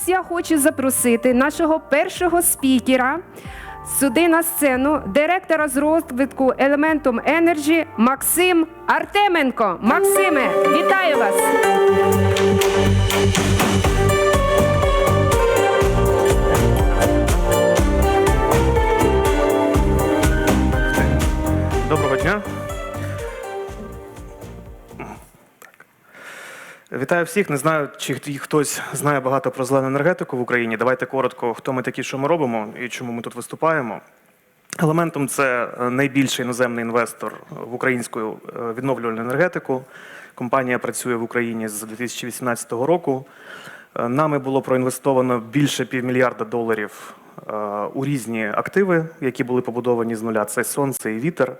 Зараз я хочу запросити нашого першого спікера сюди на сцену, директора з розвитку Elementum Energy Максим Артеменко. Максиме, вітаю вас! Доброго дня. Вітаю всіх. Не знаю, чи хтось знає багато про зелену енергетику в Україні. Давайте коротко, хто ми такі, що ми робимо і чому ми тут виступаємо. Елементом це е, найбільший іноземний інвестор в українську е, відновлювальну енергетику. Компанія працює в Україні з 2018 року. Е, Нами було проінвестовано більше півмільярда доларів у різні активи, які були побудовані з нуля. Це сонце і вітер.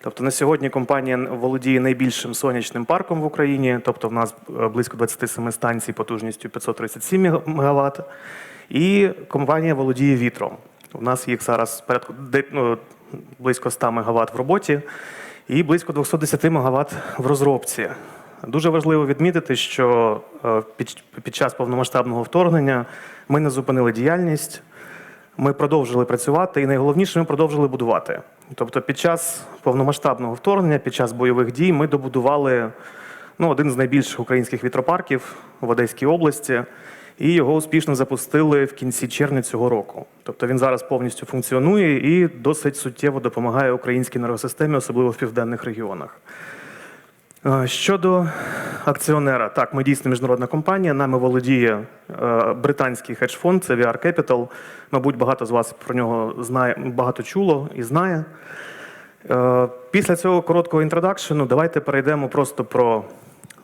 Тобто на сьогодні компанія володіє найбільшим сонячним парком в Україні, тобто в нас е, близько 27 станцій потужністю 537 МВт. І компанія володіє вітром. У нас їх зараз порядку ну, близько 100 МВт в роботі і близько 210 МВт в розробці. Дуже важливо відмітити, що е, під час повномасштабного вторгнення ми не зупинили діяльність, ми продовжили працювати, і найголовніше, ми продовжили будувати. Тобто, під час повномасштабного вторгнення, під час бойових дій, ми добудували ну, один з найбільших українських вітропарків в Одеській області, і його успішно запустили в кінці червня цього року. Тобто він зараз повністю функціонує і досить суттєво допомагає українській енергосистемі, особливо в південних регіонах. Е, Щодо акціонера, так, ми дійсно міжнародна компанія. Нами володіє е, британський хедж-фонд, це VR Capital. Мабуть, багато з вас про нього знає, багато чуло і знає. Е, Після цього короткого інтродакшену давайте перейдемо просто про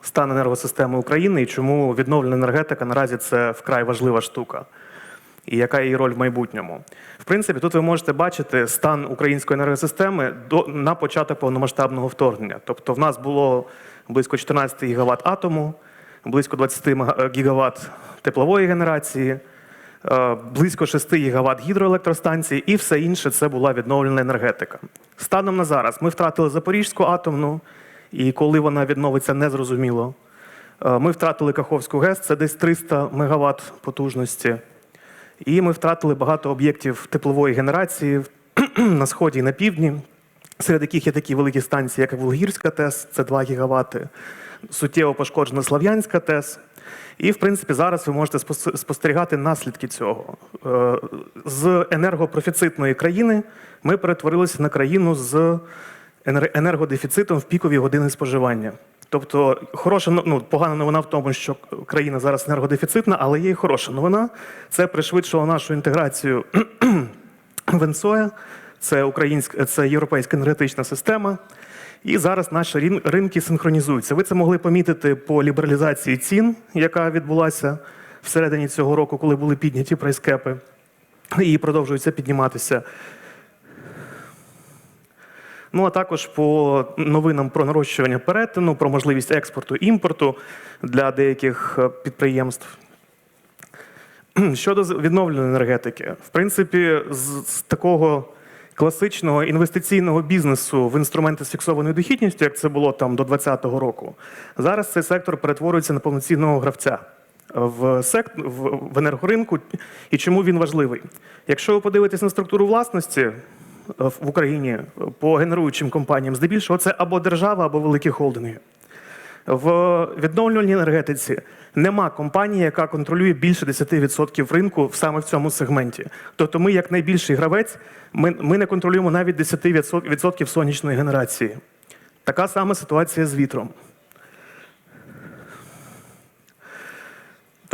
стан енергосистеми України і чому відновлена енергетика наразі це вкрай важлива штука і яка її роль в майбутньому. В принципі, тут ви можете бачити стан української енергосистеми до на початок повномасштабного вторгнення. Тобто, в нас було близько 14 гігават атому, близько 20 мега- гігават теплової генерації, е, близько 6 гігават гідроелектростанцій, і все інше це була відновлена енергетика. Станом на зараз ми втратили Запорізьку атомну, і коли вона відновиться, незрозуміло. Е, Ми втратили Каховську ГЕС, це десь 300 мегаватт потужності. І ми втратили багато об'єктів теплової генерації на сході і на півдні, серед яких є такі великі станції, як Волгірська ТЕС, це 2 гігавати, суттєво пошкоджена Слав'янська ТЕС. І, в принципі, зараз ви можете спос- спостерігати наслідки цього. Е, З енергопрофіцитної країни ми перетворилися на країну з енергодефіцитом в пікові години споживання. Тобто, хороша ну, погана новина в тому, що країна зараз енергодефіцитна, але є і хороша новина. Це пришвидшило нашу інтеграцію в ЕНСОЯ, це українська, це європейська енергетична система. І зараз наші ринки синхронізуються. Ви це могли помітити по лібералізації цін, яка відбулася всередині цього року, коли були підняті прайскепи, і продовжуються підніматися. Ну а також по новинам про нарощування перетину, про можливість експорту імпорту для деяких е, підприємств. Щодо відновленої енергетики, в принципі, з, такого класичного інвестиційного бізнесу в інструменти з фіксованою дохідністю, як це було там до 2020 року, зараз цей сектор перетворюється на повноцінного гравця в, сект... в, енергоринку. І чому він важливий? Якщо ви подивитесь на структуру власності в Україні по генеруючим компаніям, здебільшого це або держава, або великі холдинги. В відновлювальній енергетиці нема компанії, яка контролює більше 10% ринку саме в цьому сегменті. Тобто, ми, як найбільший гравець, ми, ми не контролюємо навіть 10% сонячної генерації. Така сама ситуація з вітром.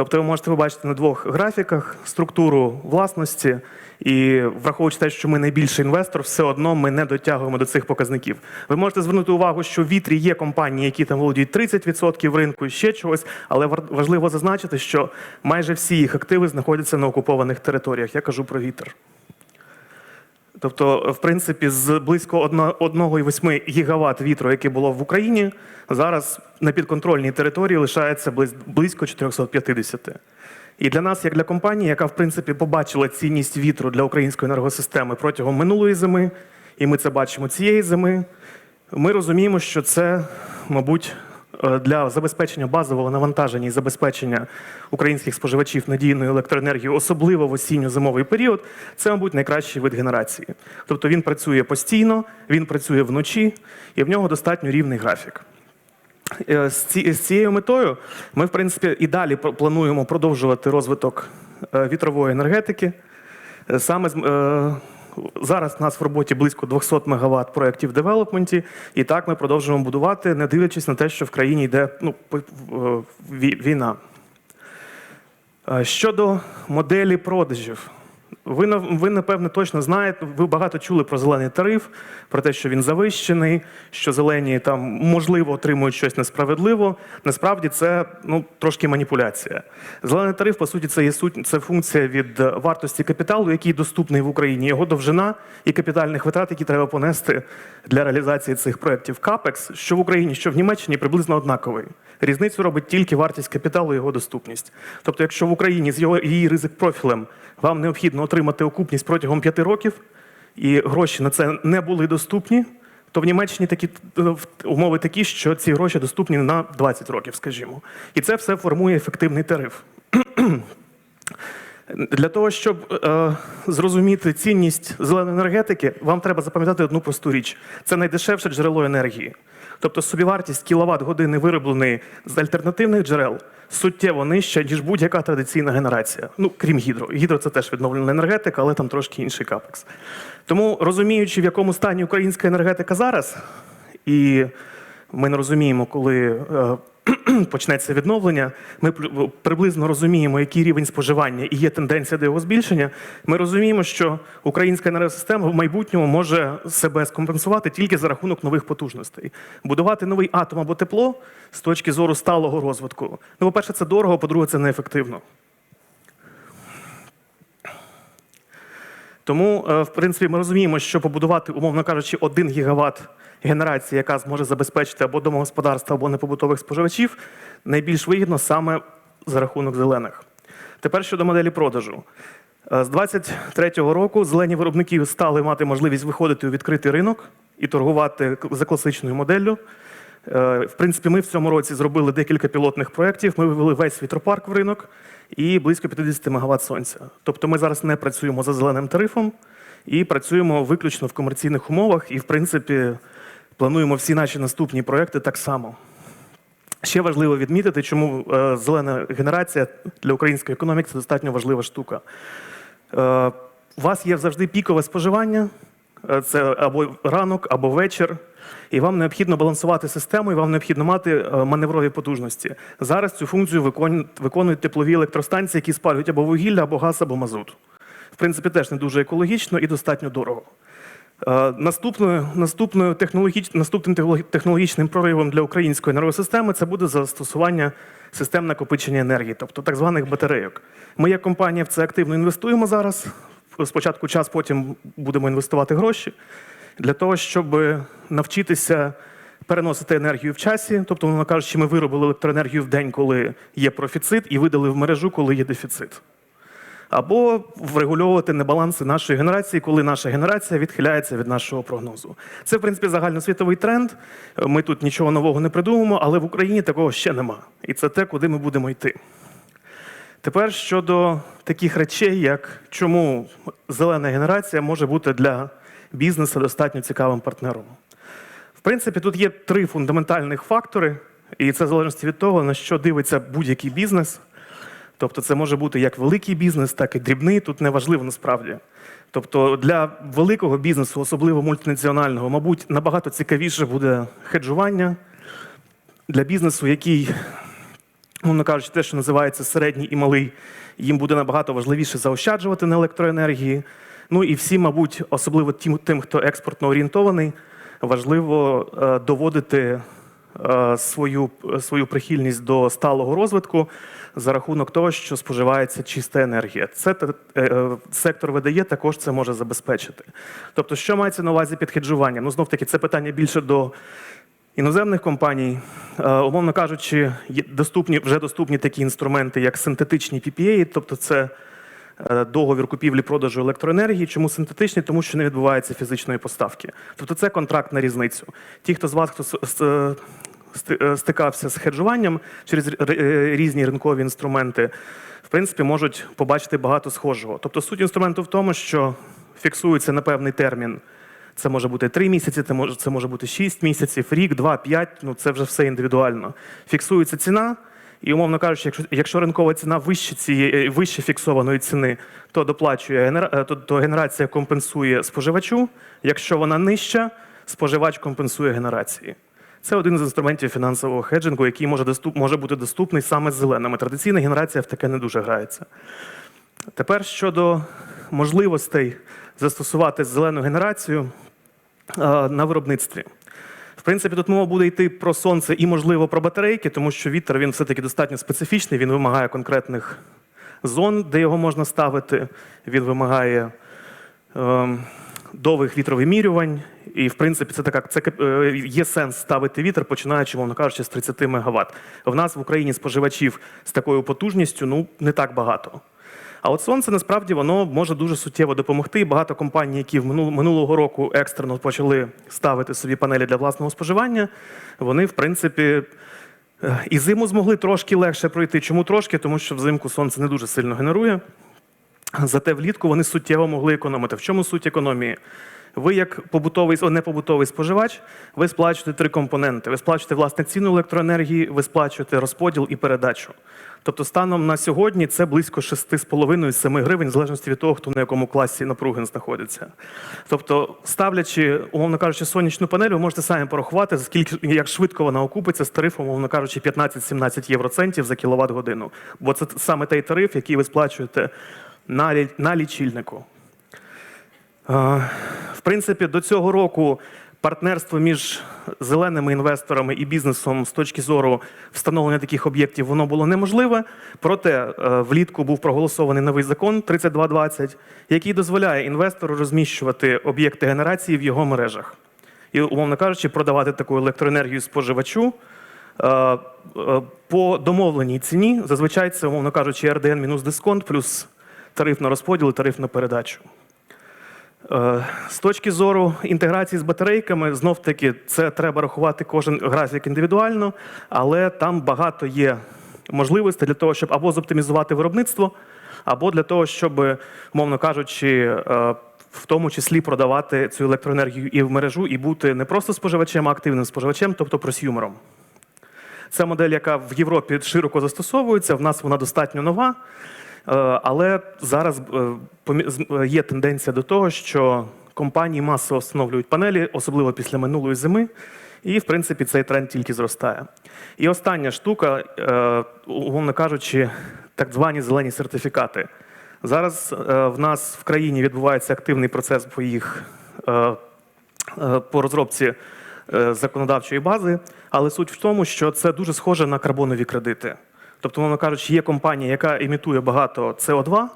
Тобто ви можете побачити на двох графіках структуру власності, і враховуючи те, що ми найбільший інвестор, все одно ми не дотягуємо до цих показників. Ви можете звернути увагу, що в вітрі є компанії, які там володіють 30% ринку, і ще чогось, але важливо зазначити, що майже всі їх активи знаходяться на окупованих територіях. Я кажу про вітер. Тобто, в принципі, з близько 1,8 гігават вітру, яке було в Україні, зараз на підконтрольній території лишається близ- близько 450. І для нас, як для компанії, яка в принципі побачила цінність вітру для української енергосистеми протягом минулої зими, і ми це бачимо цієї зими, ми розуміємо, що це, мабуть, для забезпечення базового навантаження і забезпечення українських споживачів надійною електроенергією, особливо в осінньо-зимовий період, це, мабуть, найкращий вид генерації. Тобто він працює постійно, він працює вночі, і в нього достатньо рівний графік. Е, З цією метою ми, в принципі, і далі плануємо продовжувати розвиток е, вітрової енергетики. Е, Саме з- е, зараз у нас в роботі близько 200 мегаватт проєктів в девелопменті, і так ми продовжуємо будувати, не дивлячись на те, що в країні йде ну, війна. Е, Щодо моделі продажів, ви, ви напевне точно знаєте, ви багато чули про зелений тариф, про те, що він завищений, що зелені там можливо отримують щось несправедливо. Насправді це ну трошки маніпуляція. Зелений тариф, по суті, це є суть, це функція від е, вартості капіталу, який доступний в Україні, його довжина і капітальних витрат, які треба понести для реалізації цих проєктів. Капекс, що в Україні, що в Німеччині, приблизно однаковий. Різницю робить тільки вартість капіталу і його доступність. Тобто, якщо в Україні з його її ризик профілем вам необхідно отримати окупність протягом п'яти років, і гроші на це не були доступні, то в Німеччині такі е, умови такі, що ці гроші доступні на 20 років, скажімо. І це все формує ефективний тариф. Для того, щоб е, зрозуміти цінність зеленої енергетики, вам треба запам'ятати одну просту річ: це найдешевше джерело енергії. Тобто собівартість кіловат години виробленої з альтернативних джерел суттєво нижча, ніж будь-яка традиційна генерація. Ну, крім гідро. Гідро це теж відновлена енергетика, але там трошки інший капекс. Тому розуміючи, в якому стані українська енергетика зараз, і ми не розуміємо, коли е, почнеться відновлення. Ми приблизно розуміємо, який рівень споживання і є тенденція до його збільшення. Ми розуміємо, що українська енергосистема в майбутньому може себе скомпенсувати тільки за рахунок нових потужностей. Будувати новий атом або тепло з точки зору сталого розвитку. Ну, по-перше, це дорого, по-друге, це неефективно. Тому, е, в принципі, ми розуміємо, що побудувати, умовно кажучи, 1 гігават генерації, яка зможе забезпечити або домогосподарства, або непобутових споживачів, найбільш вигідно саме за рахунок зелених. Тепер щодо моделі продажу. Е, З 23-го року зелені виробники стали мати можливість виходити у відкритий ринок і торгувати за класичною моделлю. Е, В принципі, ми в цьому році зробили декілька пілотних проєктів. Ми вивели весь вітропарк в ринок і близько 50 МВт сонця. Тобто ми зараз не працюємо за зеленим тарифом і працюємо виключно в комерційних умовах. І, в принципі, плануємо всі наші наступні проекти так само. Ще важливо відмітити, чому е, зелена генерація для української економіки це достатньо важлива штука. Е, у вас є завжди пікове споживання, це або ранок, або вечір, і вам необхідно балансувати систему, і вам необхідно мати е, маневрові потужності. Зараз цю функцію виконують, теплові електростанції, які спалюють або вугілля, або газ, або мазут. В принципі, теж не дуже екологічно і достатньо дорого. Е, Наступною, наступною технологіч, наступним технологічним проривом для української енергосистеми це буде застосування систем накопичення енергії, тобто так званих батарейок. Ми, як компанія, в це активно інвестуємо зараз. Спочатку час, потім будемо інвестувати гроші для того, щоб навчитися переносити енергію в часі. Тобто, мовно кажучи, ми виробили електроенергію в день, коли є профіцит, і видали в мережу, коли є дефіцит або врегульовувати небаланси нашої генерації, коли наша генерація відхиляється від нашого прогнозу. Це, в принципі, загальносвітовий тренд. Ми тут нічого нового не придумаємо, але в Україні такого ще нема. І це те, куди ми будемо йти. Тепер щодо таких речей, як чому зелена генерація може бути для бізнесу достатньо цікавим партнером. В принципі, тут є три фундаментальних фактори, і це в залежності від того, на що дивиться будь-який бізнес. Тобто це може бути як великий бізнес, так і дрібний. Тут не важливо насправді. Тобто для великого бізнесу, особливо мультинаціонального, мабуть, набагато цікавіше буде хеджування для бізнесу, який, мовно кажучи, те, що називається середній і малий, їм буде набагато важливіше заощаджувати на електроенергії. Ну і всі, мабуть, особливо тим, тим хто експортно орієнтований, важливо е, доводити е, свою, свою прихильність до сталого розвитку за рахунок того, що споживається чиста енергія. Це е, сектор видає, також це може забезпечити. Тобто, що мається на увазі під хеджуванням? Ну, знов таки, це питання більше до іноземних компаній. Умовно кажучи, є доступні, вже доступні такі інструменти, як синтетичні PPA, тобто це договір купівлі-продажу електроенергії. Чому синтетичний? Тому що не відбувається фізичної поставки. Тобто це контракт на різницю. Ті, хто з вас, хто сти- е, стикався з хеджуванням через е, різні ринкові інструменти, в принципі, можуть побачити багато схожого. Тобто суть інструменту в тому, що фіксується на певний термін. Це може бути 3 місяці, це може, це може бути 6 місяців, рік, 2, 5, ну це вже все індивідуально. Фіксується ціна, і, умовно кажучи, якщо, якщо ринкова ціна вище, цієї, е, вище фіксованої ціни, то доплачує е, то, то генерація компенсує споживачу. Якщо вона нижча, споживач компенсує генерації. Це один з інструментів фінансового хеджингу, який може, доступ, може бути доступний саме з зеленими. Традиційна генерація в таке не дуже грається. Тепер щодо можливостей застосувати зелену генерацію е, на виробництві. В принципі, тут мова буде йти про сонце і, можливо, про батарейки, тому що вітер він все-таки достатньо специфічний, він вимагає конкретних зон, де його можна ставити. Він вимагає ем, довгих вітровимірювань. І, в принципі, це така це е, є сенс ставити вітер, починаючи, мовно кажучи, з 30 МВт. В нас в Україні споживачів з такою потужністю ну не так багато. А от сонце насправді воно може дуже суттєво допомогти. Багато компаній, які минулого року екстрено почали ставити собі панелі для власного споживання, вони, в принципі, е, і зиму змогли трошки легше пройти. Чому трошки? Тому що взимку сонце не дуже сильно генерує. Зате влітку вони суттєво могли економити. В чому суть економії? Ви, як побутовий о, не побутовий споживач, ви сплачуєте три компоненти. Ви сплачуєте власне ціну електроенергії, ви сплачуєте розподіл і передачу. Тобто, станом на сьогодні це близько 6,5-7 гривень, в залежності від того, хто на якому класі напруги знаходиться. Тобто, ставлячи, умовно кажучи, сонячну панель, ви можете самі порахувати, скільки як швидко вона окупиться з тарифом, умовно кажучи, 15-17 євроцентів за кіловат годину. Бо це саме той тариф, який ви сплачуєте на, лічильнику. Е, В принципі, до цього року партнерство між зеленими інвесторами і бізнесом з точки зору встановлення таких об'єктів воно було неможливе. Проте е, влітку був проголосований новий закон 3220, який дозволяє інвестору розміщувати об'єкти генерації в його мережах. І, умовно кажучи, продавати таку електроенергію споживачу е, е, по домовленій ціні. Зазвичай це, умовно кажучи, РДН мінус дисконт, плюс тариф на розподіл, і тариф на передачу. Е, З точки зору інтеграції з батарейками, знов таки це треба рахувати кожен графік індивідуально, але там багато є можливостей для того, щоб або зоптимізувати виробництво, або для того, щоб, мовно кажучи, е, в тому числі продавати цю електроенергію і в мережу, і бути не просто споживачем, а активним споживачем, тобто просюмером. Це модель, яка в Європі широко застосовується. В нас вона достатньо нова. Е, Але зараз е, е, є тенденція до того, що компанії масово встановлюють панелі, особливо після минулої зими. І, в принципі, цей тренд тільки зростає. І остання штука, умовно кажучи, так звані зелені сертифікати. Зараз в нас в країні відбувається активний процес по їх по розробці законодавчої бази, але суть в тому, що це дуже схоже на карбонові кредити. Тобто, умовно кажучи, є компанія, яка імітує багато СО2,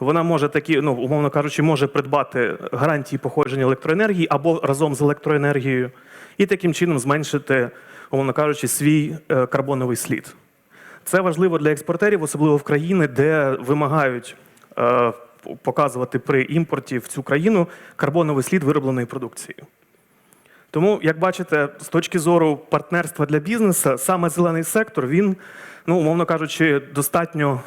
вона може такі, ну умовно кажучи, може придбати гарантії походження електроенергії або разом з електроенергією, і таким чином зменшити, умовно кажучи, свій е, карбоновий слід. Це важливо для експортерів, особливо в країни, де вимагають е, показувати при імпорті в цю країну карбоновий слід виробленої продукції. Тому, як бачите, з точки зору партнерства для бізнесу, саме зелений сектор, він, ну, умовно кажучи, достатньо,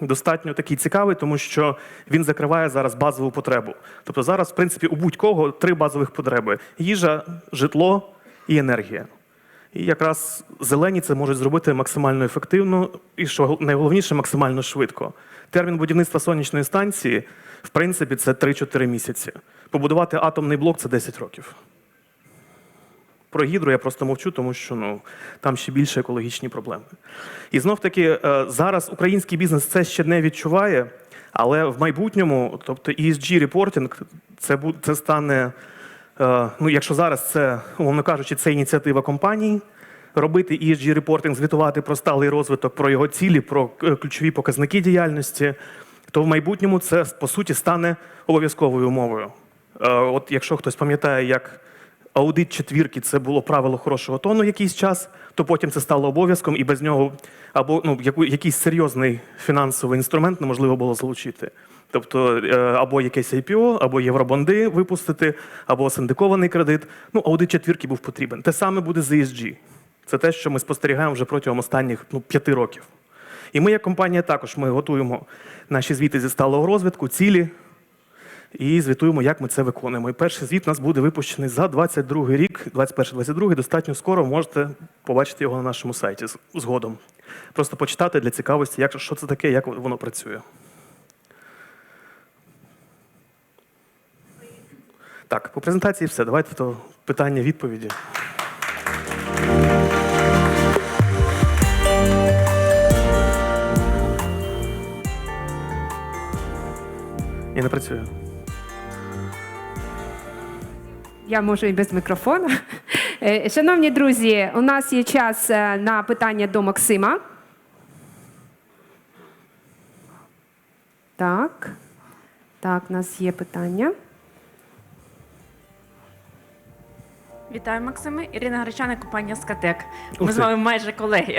достатньо такий цікавий, тому що він закриває зараз базову потребу. Тобто зараз, в принципі, у будь-кого три базових потреби: їжа, житло і енергія. І якраз зелені це можуть зробити максимально ефективно і, що найголовніше, максимально швидко. Термін будівництва сонячної станції, в принципі, це 3-4 місяці. Побудувати атомний блок це 10 років. Про гідру я просто мовчу, тому що ну, там ще більше екологічні проблеми. І знов таки, е, зараз український бізнес це ще не відчуває, але в майбутньому, тобто ESG репортинг, це, це стане, е, ну, якщо зараз це, умовно кажучи, це ініціатива компаній. Робити ESG репортинг, звітувати про сталий розвиток, про його цілі, про е, ключові показники діяльності, то в майбутньому це по суті стане обов'язковою умовою. От якщо хтось пам'ятає, як аудит четвірки це було правило хорошого тону якийсь час, то потім це стало обов'язком, і без нього або ну, якийсь серйозний фінансовий інструмент неможливо було залучити. Тобто е, або якесь IPO, або євробонди випустити, або синдикований кредит. Ну, аудит четвірки був потрібен. Те саме буде з ESG. Це те, що ми спостерігаємо вже протягом останніх ну, п'яти років. І ми, як компанія, також ми готуємо наші звіти зі сталого розвитку, цілі і звітуємо, як ми це виконуємо. І перший звіт у нас буде випущений за 22 рік, 21-22, достатньо скоро можете побачити його на нашому сайті згодом. Просто почитати для цікавості, як, що це таке, як воно працює. Так, по презентації все. Давайте то питання, відповіді. І не працює. Я можу і без мікрофона. Е, Шановні друзі, у нас є час е, на питання до Максима. Так. Так, у нас є питання. Вітаю, Максиме. Ірина Гречана, компанія Скатек. Ми з вами майже колеги.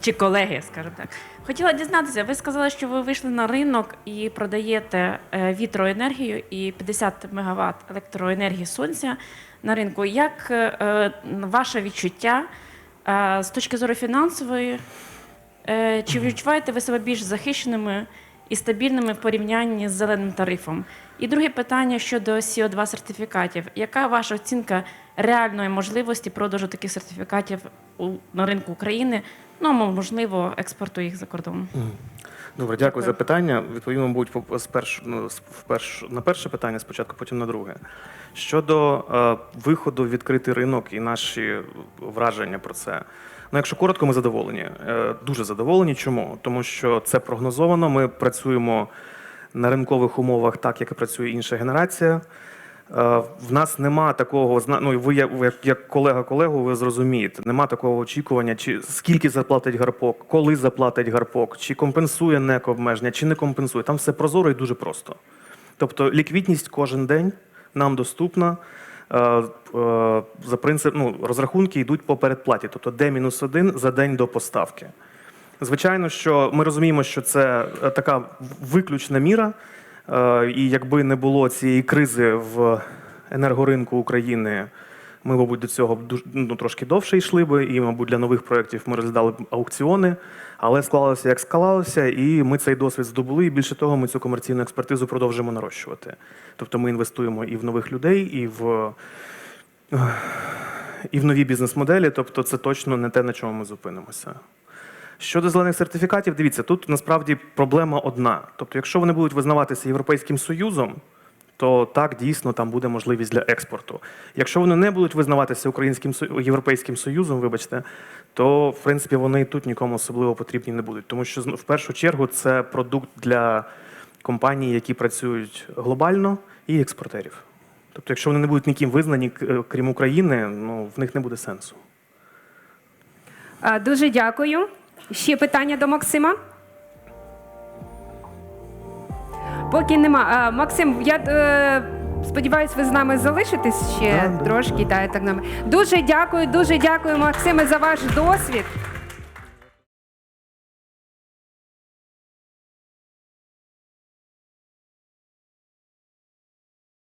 Чи колеги, скажімо так. Хотіла дізнатися, ви сказали, що ви вийшли на ринок і продаєте е, вітроенергію і 50 МВт електроенергії сонця на ринку. Як е, е, ваше відчуття з точки зору фінансової? Чи відчуваєте ви себе більш захищеними і стабільними в порівнянні з зеленим тарифом? І друге питання щодо CO2 сертифікатів. Яка ваша оцінка реальної можливості продажу таких сертифікатів на ринку України? Ну, можливо, експорту їх за кордон? Добре, дякую за питання. Відповім, мабуть, спершу, ну, вперше, на перше питання спочатку, потім на друге. Щодо е, виходу в відкритий ринок і наші враження про це. Ну, якщо коротко, ми задоволені. Е, дуже задоволені. Чому? Тому що це прогнозовано. Ми працюємо на ринкових умовах, так як і працює інша генерація. Е, В нас нема такого ну, ви як, як- колега колегу, ви зрозумієте, нема такого очікування, чи скільки заплатить гарпок, коли заплатить гарпок, чи компенсує НЕК обмеження, чи не компенсує. Там все прозоро і дуже просто. Тобто ліквідність кожен день нам доступна. Е, е, За принцип, ну, розрахунки йдуть по передплаті, тобто Д-1 за день до поставки. Звичайно, що ми розуміємо, що це така виключна міра, і якби не було цієї кризи в енергоринку України, ми, мабуть, до цього ну, трошки довше йшли би, і, мабуть, для нових проєктів ми розглядали б аукціони, але склалося як склалося, і ми цей досвід здобули. І більше того, ми цю комерційну експертизу продовжуємо нарощувати. Тобто ми інвестуємо і в нових людей, і в і в нові бізнес-моделі, тобто це точно не те, на чому ми зупинимося. Щодо зелених сертифікатів, дивіться, тут насправді проблема одна. Тобто, якщо вони будуть визнаватися Європейським Союзом, то так дійсно там буде можливість для експорту. Якщо вони не будуть визнаватися Українським Європейським Союзом, вибачте, то в принципі вони тут нікому особливо потрібні не будуть. Тому що в першу чергу це продукт для компаній, які працюють глобально, і експортерів. Тобто, якщо вони не будуть ніким визнані, е, крім України, ну в них не буде сенсу. Дуже дякую. Ще питання до Максима? Поки нема. А, Максим, я е, сподіваюся, ви з нами залишитесь ще трошки. Та, так, нами. Дуже дякую, дуже дякую, Максиме, за ваш досвід.